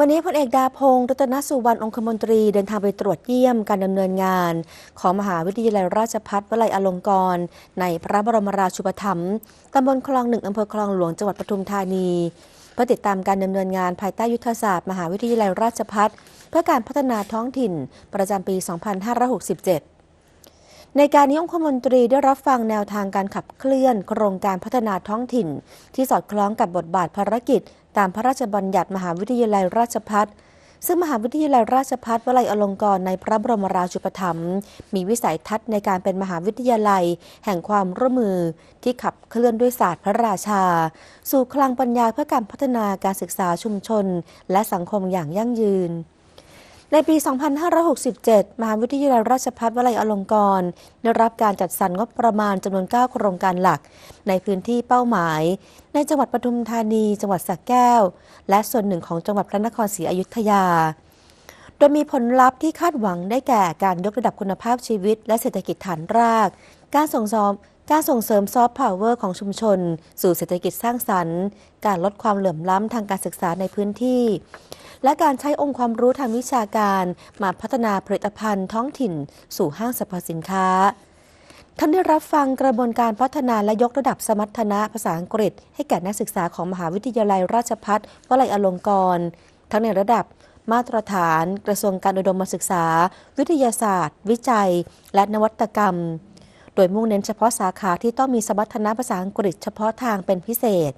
วันนี้พลเอกดาพงศ์รัตนสุวรรณองคมนตรีเดินทางไปตรวจเยี่ยมการดำเนินงาน ของมหาวิทยาลัยราชภัฏวลัยอลงกรณ์ในพระบรมราชูปถัมภ์ตำบลคลองหนึ่งอำเภอคลองหลวงจังหวัดปทุมธานีเพื่อติดตามการดำเนินงานภายใต้ยุทธศาสตร์ มหาวิทยาลัยราชภัฏเพื่อการพัฒนาท้องถิ่นประจำปี 2567ในการนี้องคมนตรีได้รับฟังแนวทางการขับเคลื่อน โครงการพัฒนาท้องถิ่น ที่สอดคล้องกับบทบาทภารกิจ ตามพระราชบัญญัติมหาวิทยาลัยราชพัฒซึ่งมหาวิทยาลัยราชภัฏวลัยอลงกรณ์ในพระบรมราชูปถัมภ์มีวิสัยทัศน์ในการเป็นมหาวิทยาลัย แห่งความร่วมมือที่ขับเคลื่อนด้วยศาสตร์พระราชา สู่คลังปัญญาเพื่อการพัฒนาการศึกษาชุมชน และสังคมอย่างยั่งยืน ในปี 2567 มหาวิทยาลัยราชภัฏวลัยอลงกรณ์ได้รับการจัดสรรงบประมาณจำนวน 9 โครงการหลัก ในพื้นที่เป้าหมาย ในจังหวัดปทุมธานี จังหวัดสระแก้ว และส่วนหนึ่งของจังหวัดพระนครศรีอยุธยา โดยมีผลลัพธ์ที่คาดหวังได้แก่การยกระดับคุณภาพชีวิต และเศรษฐกิจฐานราก การส่งเสริม การส่งเสริมซอฟต์พาวเวอร์ของชุมชน สู่เศรษฐกิจสร้างสรรค์ การลดความเหลื่อมล้ำทางการศึกษาในพื้นที่ และการใช้องค์ความรู้ทางวิชาการมาพัฒนาผลิตภัณฑ์ท้องถิ่น สู่ห้างสรรพสินค้า ท่านได้รับฟังกระบวนการพัฒนาและยกระดับสมรรถนะภาษาอังกฤษ ให้แก่นักศึกษาของมหาวิทยาลัยราชภัฏวลัยอลงกรณ์ทั้งในระดับมาตรฐาน กระทรวงการอุดมศึกษา วิทยาศาสตร์ วิจัย และนวัตกรรม ดยมุ่งเน้นเฉพาะสาขาที่ต้องมีสมรรถนะภาษาอังกฤษเฉพาะทางเป็นพิเศษ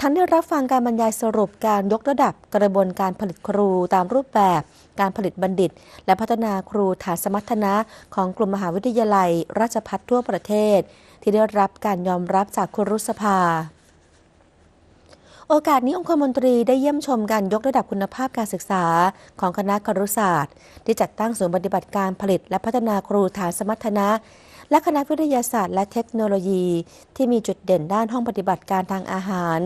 ท่านได้รับฟังการบรรยายสรุปการยกระดับกระบวนการผลิตครูตามรูปแบบ การผลิตบัณฑิต และพัฒนาครูฐานสมรรถนะของกลุ่มมหาวิทยาลัย ราชภัฏทั่วประเทศ ที่ได้รับการยอมรับจากครุสภา โอกาสนี้องคมนตรีได้เยี่ยมชมการยกระดับคุณภาพการศึกษาของคณะครุศาสตร์ ที่จัดตั้งศูนย์ปฏิบัติการผลิตและพัฒนาครูฐานสมรรถนะ และคณะวิทยาศาสตร์และเทคโนโลยี ที่มีจุดเด่นด้านห้องปฏิบัติการทางอาหาร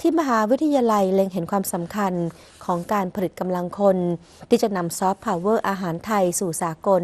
ที่มหาวิทยาลัยเล็งเห็นความสำคัญของการผลิตกำลังคน ที่จะนำซอฟต์พาวเวอร์อาหารไทยสู่สากล